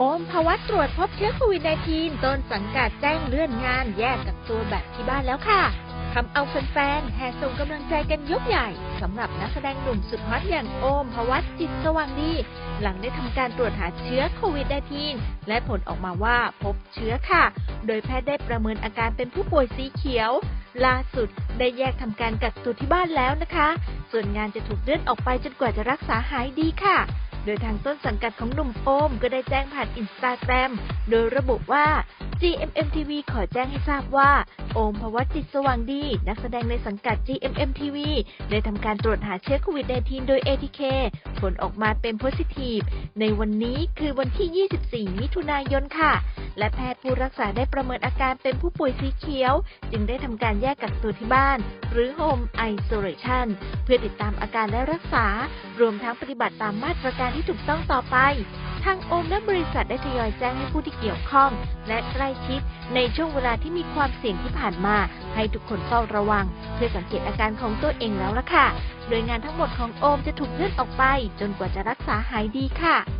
โอมภวัตตรวจพบเชื้อโควิด -19 ต้นสังกัดแจ้งเลื่อนงานแยกกับตัวแบบที่บ้านแล้วค่ะทำเอาแฟนๆแห่ส่งกำลังใจกันยกใหญ่สำหรับนักแสดงหนุ่มสุดฮอตอย่างโอมภวัตจิตสว่างดี หลังได้ทำการตรวจหาเชื้อโควิด -19 และผลออกมาว่าพบเชื้อค่ะ โดยแพทย์ได้ประเมินอาการเป็นผู้ป่วยสีเขียว ล่าสุดได้แยกทำการกักตัวที่บ้านแล้วนะคะ ส่วนงานจะถูกเลื่อนออกไปจนกว่าจะรักษาหายดีค่ะ ดยทางต้นสังกัดของหนุ่มโอมก็ได้แจ้งผ่านอินสตาแกรมโดยระบุว่า GMM TV ขอแจ้งให้ทราบว่า โอมภวัตจิตสว่างดี นักแสดงในสังกัด GMM TV ได้ทำการตรวจหาเชื้อโควิด -19 โดย ATK ผลออกมาเป็นโพซิทีฟ ในวันนี้คือวันที่ 24 มิถุนายนค่ะ และแพทย์ผู้รักษาได้ประเมินอาการเป็นผู้ป่วยสีเขียว จึงได้ทำการแยกกักตัวที่บ้าน หรือ Home Isolation เพื่อติดตามอาการและรักษา รวมทั้งปฏิบัติตามมาตรการที่ถูกต้องต่อไปางโอมและบริษัทได้ทยอยแจ้งให้ผู้ที่เกี่ยวข้อง และใกล้ชิด ในช่วงเวลาที่มีความเสี่ยงที่ผ่านมา ให้ทุกคนเฝ้าระวัง เพื่อสังเกตอาการของตัวเองแล้วล่ะค่ะ โดยงานทั้งหมดของโอมจะถูกเลื่อนออกไป จนกว่าจะรักษาหายดีค่ะ